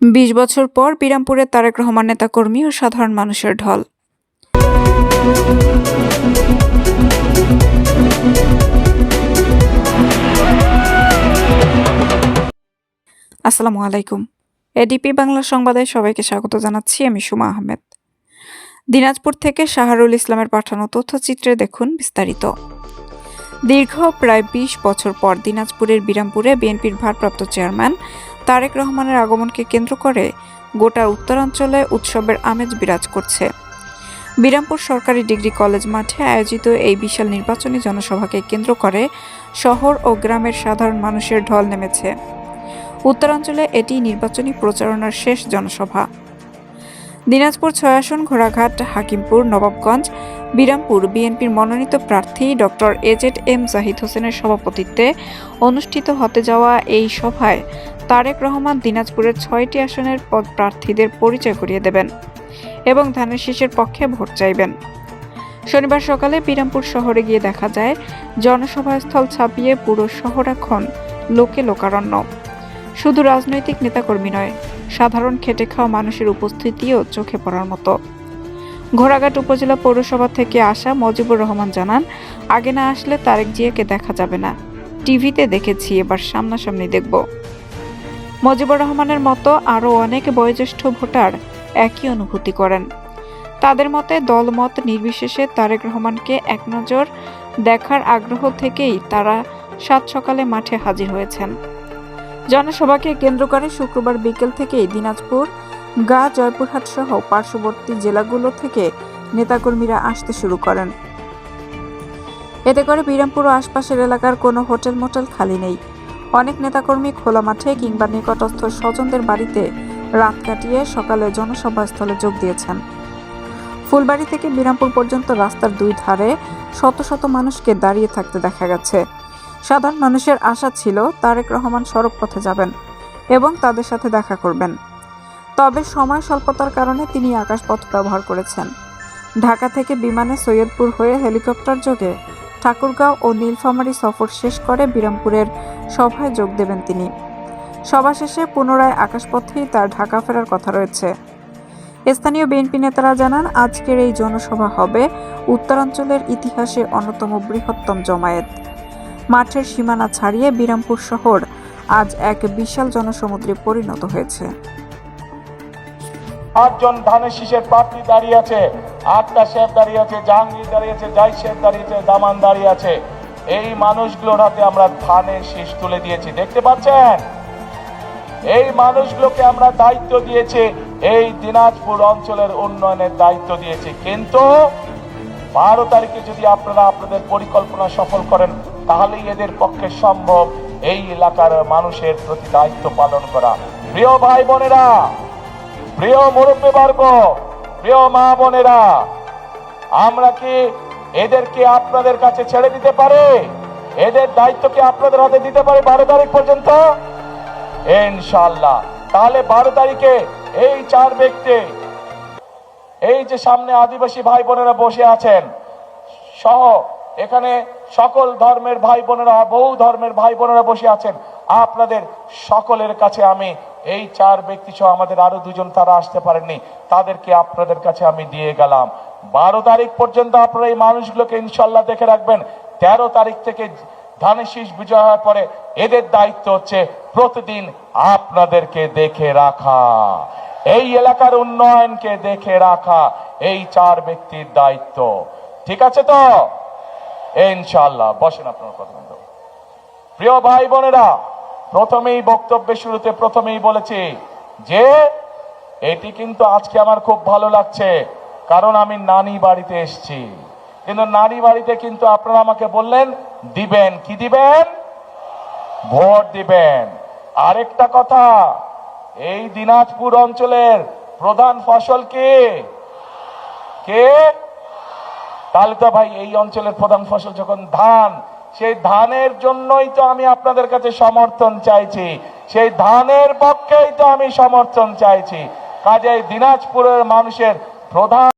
বিশ বছর পর বিরামপুরে তারেক রহমান নেতাকর্মী ও সাধারণ মানুষের ঢল। আসসালামু আলাইকুম। এডিপি বাংলা সংবাদে সবাইকে স্বাগত জানাচ্ছি, আমি সুমা আহমেদ। দিনাজপুর থেকে শাহারুল ইসলামের পাঠানো তথ্যচিত্রে দেখুন বিস্তারিত। দীর্ঘ প্রায় বিশ বছর পর দিনাজপুরের বিরামপুরে বিএনপির ভারপ্রাপ্ত চেয়ারম্যান তারেক রহমানের আগমনকে কেন্দ্র করে গোটা উত্তরাঞ্চলে উৎসবের আমেজ বিরাজ করছে। বিরামপুর সরকারি ডিগ্রি কলেজ মাঠে আয়োজিত এই বিশাল নির্বাচনী জনসভাকে কেন্দ্র করে শহর ও গ্রামের সাধারণ মানুষের ঢল নেমেছে। উত্তরাঞ্চলে এটি নির্বাচনী প্রচারণার শেষ জনসভা। দিনাজপুর ছয় আসন ঘোড়াঘাট, হাকিমপুর, নবাবগঞ্জ বিরামপুর বিএনপির মনোনীত প্রার্থী ডক্টর এজেড এম জাহিদ হোসেনের সভাপতিত্বে অনুষ্ঠিত হতে যাওয়া এই সভায় তারেক রহমান দিনাজপুরের ছয়টি আসনের পদ প্রার্থীদের পরিচয় করিয়ে দেবেন এবং ধানের শীষের পক্ষে ভোট চাইবেন। শনিবার সকালে বিরামপুর শহরে গিয়ে দেখা যায়, জনসভাস্থল ছাপিয়ে পুরো শহর এখন লোকে লোকারণ্য। শুধু রাজনৈতিক নেতাকর্মী নয়, সাধারণ খেটে খাওয়া মানুষের উপস্থিতিও চোখে পড়ার মতো। ঘোড়াঘাট উপজেলা পৌরসভা থেকে আসা মজিবুর রহমান জানান, আগে না আসলে তারেক জিয়াকে দেখা যাবে না। টিভিতে দেখেছি, এবার সামনাসামনি দেখব। মজিবুর রহমানের মতো আরও অনেক বয়োজ্যেষ্ঠ ভোটার একই অনুভূতি করেন। তাদের মতে, দলমত নির্বিশেষে তারেক রহমানকে এক নজর দেখার আগ্রহ থেকেই তারা সাত সকালে মাঠে হাজির হয়েছেন। জনসভাকে কেন্দ্র করে শুক্রবার বিকেল থেকেই দিনাজপুর গা জয়পুরহাট সহ পার্শ্ববর্তী জেলাগুলো থেকে নেতাকর্মীরা আসতে শুরু করেন। এতে করে বিরামপুর ও আশপাশের এলাকার কোনো হোটেল মোটেল খালি নেই। অনেক নেতাকর্মী খোলা মাঠে কিংবা নিকটস্থ স্বজনদের বাড়িতে রাত কাটিয়ে সকালে জনসভাস্থলে যোগ দিয়েছেন। ফুলবাড়ি থেকে বিরামপুর পর্যন্ত রাস্তার দুই ধারে শত শত মানুষকে দাঁড়িয়ে থাকতে দেখা গেছে। সাধারণ মানুষের আশা ছিল তারেক রহমান সড়ক পথে যাবেন এবং তাদের সাথে দেখা করবেন। তবে সময় স্বল্পতার কারণে তিনি আকাশপথ ব্যবহার করেছেন। ঢাকা থেকে বিমানে সৈয়দপুর হয়ে হেলিকপ্টার যোগে ঠাকুরগাঁও ও নীলফামারী সফর শেষ করে বিরামপুরের সভায় যোগ দেবেন তিনি। সভা শেষে পুনরায় আকাশপথেই তার ঢাকা ফেরার কথা রয়েছে। স্থানীয় বিএনপি নেতারা জানান, আজকের এই জনসভা হবে উত্তরাঞ্চলের ইতিহাসে অন্যতম বৃহত্তম জমায়েত। মাঠের সীমানা ছাড়িয়ে বিরামপুর শহর আজ এক বিশাল জনসমুদ্রে পরিণত হয়েছে। আটজন ধানের শীষের প্রার্থী দাঁড়িয়ে আছে। আটটা শেফ দাঁড়িয়ে আছে, জাহাঙ্গীর দাঁড়িয়ে আছে জাই শেফ দাঁড়িয়ে আছে, দামান দাঁড়িয়ে আছে। এই মানুষগুলোর হাতে আমরা ধানের শীষ তুলে দিয়েছি। দেখতে পাচ্ছেন? এই মানুষগুলোকে আমরা দায়িত্ব দিয়েছি। এই দিনাজপুর অঞ্চলের উন্নয়নের দায়িত্ব দিয়েছি। কিন্তু বারো তারিখে যদি আপনারা আপনাদের পরিকল্পনা সফল করেন, তাহলেই এদের পক্ষে সম্ভব এই এলাকার মানুষের প্রতি দায়িত্ব পালন করা। প্রিয় ভাই বোনেরা প্রিয় মুরব্বী বর্গ, প্রিয় মা বোনেরা, আমরা কি এদেরকে আপনাদের কাছে ছেড়ে দিতে পারে? এদের দায়িত্ব কি আপনাদের হাতে দিতে পারে বারো তারিখ পর্যন্ত? ইনশাল্লাহ তাহলে বারো তারিখে এই চার ব্যক্তি, এই যে সামনে আদিবাসী ভাই বোনেরা বসে আছেন, সহ এখানে সকল ধর্মের ভাই বোনেরা, বহু ধর্মের ভাই বোনেরা বসে আছেন, আপনাদের সকলের কাছে আমি এই চার ব্যক্তি সহ আমাদের আরও দুজন তারা আসতে পারেননি। তাদেরকে আপনাদের কাছে আমি দিয়ে গেলাম। বারো তারিখ পর্যন্ত আপনারা এই মানুষগুলোকে ইনশাল্লাহ দেখে রাখবেন। তেরো তারিখ থেকে ধানের শীষ বিজয় হওয়ার পরে এদের দায়িত্ব হচ্ছে প্রতিদিন আপনাদেরকে দেখে রাখা। এই এলাকার উন্নয়নকে দেখে রাখা। এই চার ব্যক্তির দায়িত্ব। ঠিক আছে তো? ইনশাল্লাহ বসেন আপনার কথা প্রিয় ভাই বোনেরা প্রথমেই বক্তব্যের শুরুতে প্রথমেই বলেছি যে, এটি কিন্তু আজকে আমার খুব ভালো লাগছে, কারণ আমি নানি বাড়িতে এসেছি। কিন্তু নানি বাড়িতে কিন্তু আপনারা আমাকে বললেন, দিবেন, কি দিবেন? ভোট দিবেন। আরেকটা কথা, এই দিনাজপুর অঞ্চলের প্রধান ফসল কে? কে? তাহলে তো ভাই, এই অঞ্চলের প্রধান ফসল যখন ধান সেই ধানের জন্যই তো আমি আপনাদের কাছে সমর্থন চাইছি। সেই ধানের পক্ষেই তো আমি সমর্থন চাইছি। কাজে দিনাজপুরের মানুষের প্রধান